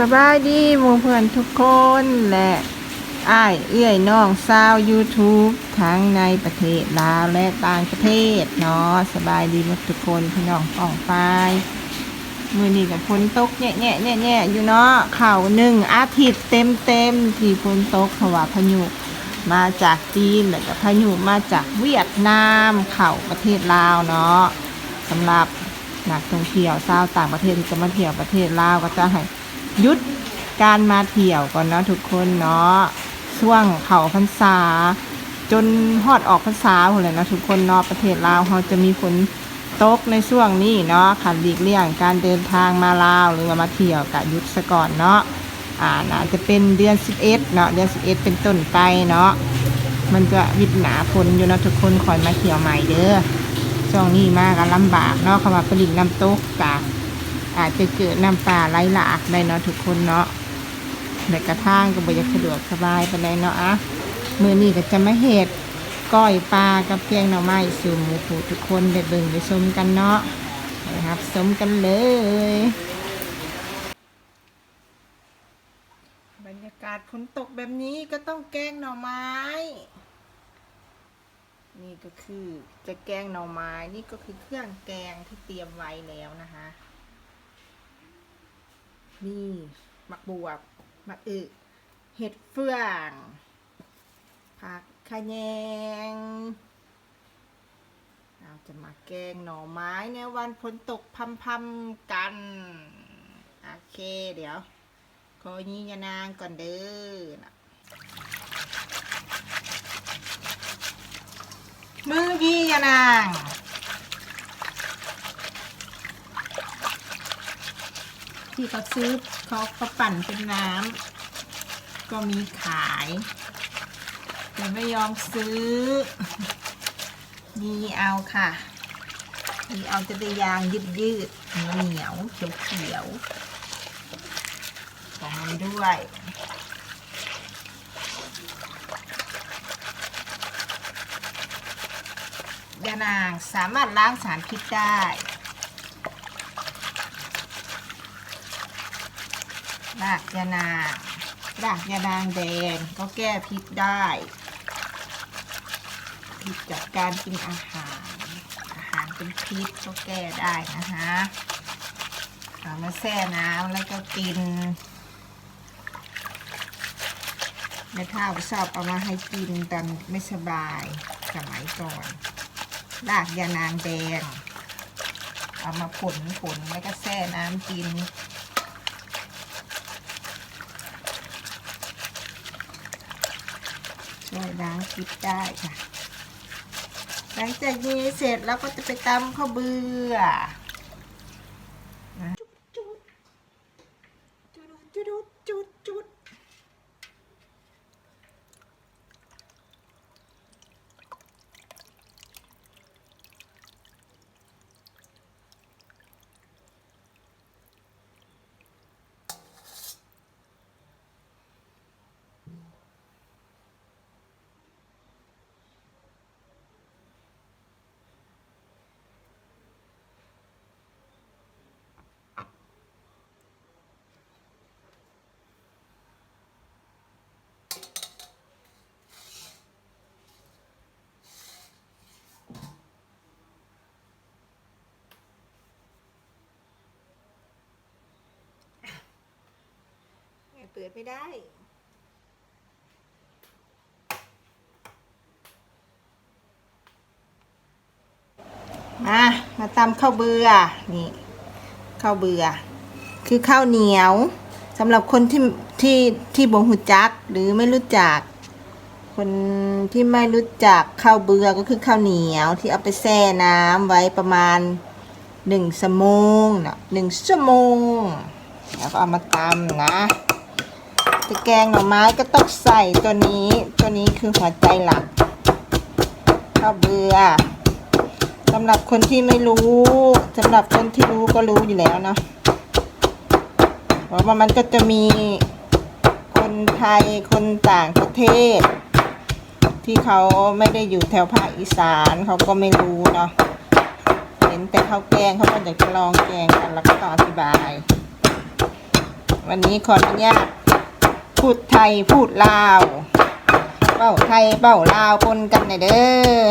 สบายดีหมู่เพื่อนทุกคนและอ้ายเอื้อยน้องซาว YouTube ทั้งในประเทศลาวและต่างประเทศเนาะสบายดีหมดทุกคนพี่น้องป้องไปมือนี้กับฝนตกแง่แง่แง่แง่อยู่เนาะเข่าหนึ่งอาทิตย์เต็มเต็มที่ฝนตกเพราะว่าพายุมาจากจีนแล้วก็พายุมาจากเวียดนามเข่าประเทศลาวเนาะสำหรับนักท่องเที่ยวชาวต่างประเทศที่จะมาเที่ยวประเทศลาวก็จะให้ ยุดการมาเที่ยวก่อนเนาะทุกคนเนาะช่วงเขาพรรษา จนฮอดออกพรรษาหมดเลยนะทุกคนเนาะประเทศลาวเขาจะมีฝนตกในช่วงนี้เนาะขันหลีกเลี่ยงการเดินทางมาลาวหรือว่ามาเที่ยวกะยุดซะก่อนเนาะอ่าน่าจะเป็นเดือน 11เนาะเดือน 11 เป็นต้นไปเนาะมันจะวิดหนาฝนอยู่นะทุกคนคอยมาเที่ยวใหม่เด้อช่วงนี้มากันลำบากเนาะเขามาผลิตน้ำตกกะ อาจจะเกิดน้ำป่าไหลหลากได้เนาะทุกคนเนาะในกระทั่งก็บ่อยากาศสะดวกสบายไปเลยเนาะอะมือนี้ก็จะมาเห็ดก้อยปลากับแกงหน่อไม้สู่หมูผูทุกคนได้เบิ่งได้ชมกันเนาะนะครับชมกันเลย บรรยากาศฝนตกแบบนี้ก็ต้องแกงหน่อไม้ นี่ก็คือจะแกงหน่อไม้นี่ก็คือเครื่องแกงที่เตรียมไว้แล้วนะคะ นี่หมักบวบหมักอึเห็ดเฟืองผักขะแยงเราจะมาแกงหน่อไม้ในวันฝนตกพำๆกัน โอเคเดี๋ยวขอยียานางก่อนเด้อนมือยียานาง ที่เขาซื้อเขาเขาปั่นเป็นน้ำก็มีขาย แต่ไม่ยอมซื้อมีเอาค่ะมีเอาจะได้ยางยืดยืดๆเหนียวเขียวเขียวๆของมันด้วยยานางสามารถล้างสารพิษได้ รากยานางรากยานางแดงก็แก้พิษได้พิษจากการกินอาหาร อาหารเป็นพิษก็แก้ได้นะคะเอามาแช่น้ำแล้วก็กินแม่ท่าชอบเอามาให้กินตอนไม่สบายสมัยก่อนรากยานางแดง เอามาผลผลแล้วก็แช่น้ำกิน ช่วยล้างพิปได้ค่ะ หลังจากนี้เสร็จแล้วก็จะไปตำข้าวเบื่อนะจุดจุดจุดจุดจุด เปิดไม่ได้มามาตำข้าวเบื่อนี่ข้าวเบื่อ คือข้าวเหนียวสำหรับคนที่ที่ที่บ่หูจักหรือไม่รู้จัก คนที่ไม่รู้จักข้าวเบื่อก็คือข้าวเหนียวที่เอาไปแช่น้ำไว้ประมาณหนึ่งชั่วโมงนะหนึ่งชั่วโมง แล้วก็เอามาตำนะ จะแกงหน่อไม้ก็ต้องใส่ตัวนี้ ตัวนี้คือหัวใจหลักข้าวเบื่อสำหรับคนที่ไม่รู้สำหรับคนที่รู้ก็รู้อยู่แล้วเนาะเพราะว่ามันก็จะมีคนไทยคนต่างประเทศ ที่เขาไม่ได้อยู่แถวภาคอีสานเขาก็ไม่รู้เนาะเห็นแต่ข้าวแกงเขาก็อยากจะลองแกงกันแล้วก็อธิบาย วันนี้ขออนุญาต พูดไทยพูดลาวเบ้าไทยเบ้าลาวปนกันหน่อยเด้อ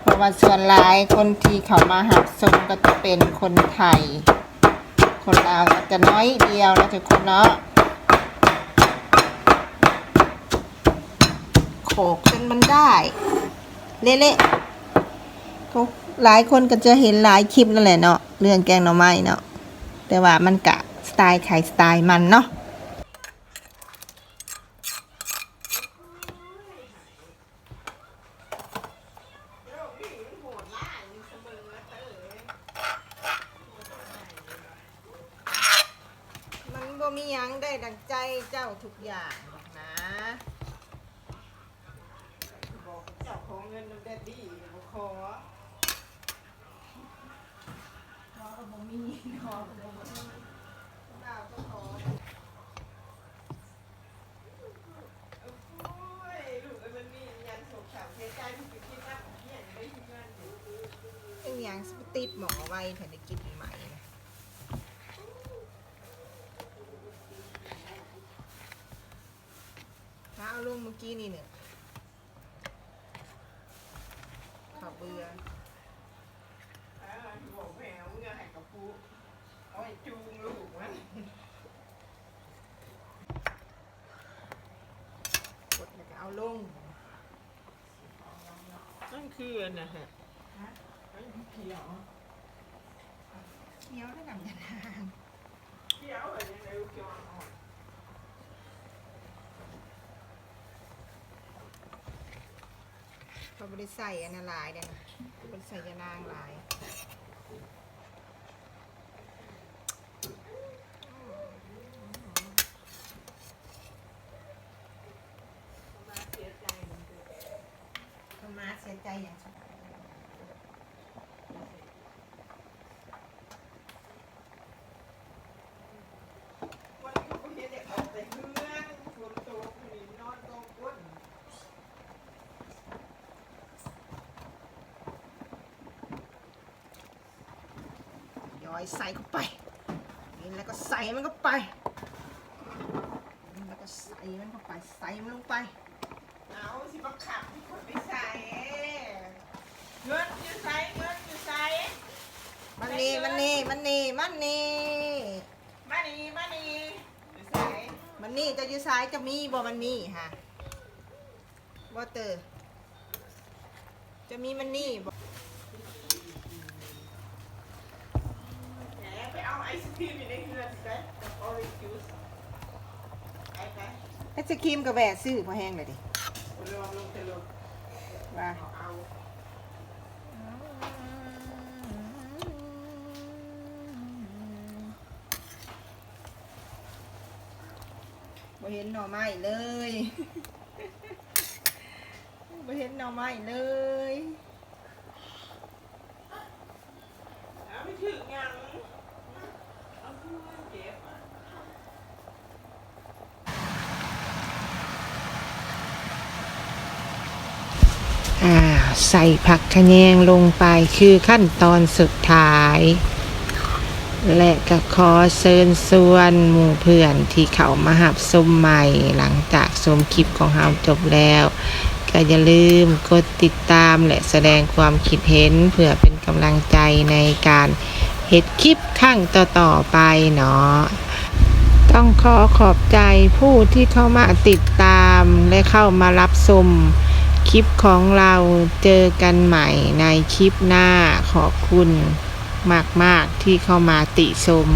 เพราะว่าส่วนหลายคนที่เขามาหักสมก็จะเป็นคนไทย คนลาวจะน้อยเดียวนะทุกคนเนาะโขกจนมันได้เละๆก็หลายคนก็จะเห็นหลายคลิปนั่นแหละเนาะเรื่องแกงหน่อไม้เนาะแต่ว่ามันกะสไตล์ไข่สไตล์มันเนาะ บ่มีหยังได้ดังใจเจ้าทุกอย่างนะบอกเจ้าของเงินน้ำแดดดี้บ่ขอขอก็บ่มีขอก็บ่มีบ่าวก็ขอโอ้ยลูกเอ้ยมันมียันสกสาวเสียใจที่ไปคิดว่าเฮียนได้ที่เงินอยู่เป็นยังสปติดหมอไว้ถ้าได้กินใหม่นะถ้า เอาลงเมื่อกี้นี่เนี่ยขับเรือบอกแมวเงือให้กับปูเอาไอ้จูงลูกมันกดแล้วก็เอาลงนั่นคืออันนะฮะไอ้เขียวเคี้ยวได้หนังยานางเขียวอะไรยังไงเขียวอ่อน เขาบริใส่อันนั้นหลายเด้นะบริใส่ยานางหลาย มาเสียใจมันคือ คนมาเสียใจอย่างสุด วันนี้ก็เห็นเด็กออกแต่เพื่อนฝนตกหนีนอนตกก้น ย้ อยใส่เข้าไปนี่แล้วก็ใส่มันเข้าไปนี่แล้วก็ใส่มันเข้าไปใส่มันลงไปเอาสิบังคับที่คนไปใส่เงินอยู่ใส่เงินอยู่ใส่มันนี่มันนี่มันนี่มันนี่มานี่มานี่อยู่ใส่มันนี่จะอยู่ซ้ายจะมีบ่มันมีฮะบ่เตอจะมีมันนี่บ่ แหม ไปเอาไอศครีมอยู่ในเรือนไปกับออริจิวส์ไปไปไอศครีมกับแหวะซื้อพอแห้งเลยดิลงลงไปลงว่าเอาเอาบ่เห็นหน่อไม้เลยบ่เห็นหน่อไม้เลยเอาไม่ถึงยังเอาเพื่อนเจ็บอะ อ่า ใส่ผักขะแยงลงไปคือขั้นตอนสุดท้าย และก็ขอเชิญชวนหมู่เพื่อนที่เขามาหับสมใหม่หลังจากชมคลิปของเราจบแล้วก็อย่าลืมกดติดตามและแสดงความคิดเห็นเพื่อเป็นกำลังใจในการเฮ็ดคลิปข้างต่อๆไปเนาะต้องขอขอบใจผู้ที่เข้ามาติดตามและเข้ามารับชม ลิปของเราเจอกันใหม่ในคลิปหน้าขอบคุณมาก ๆ ที่เข้ามาติชม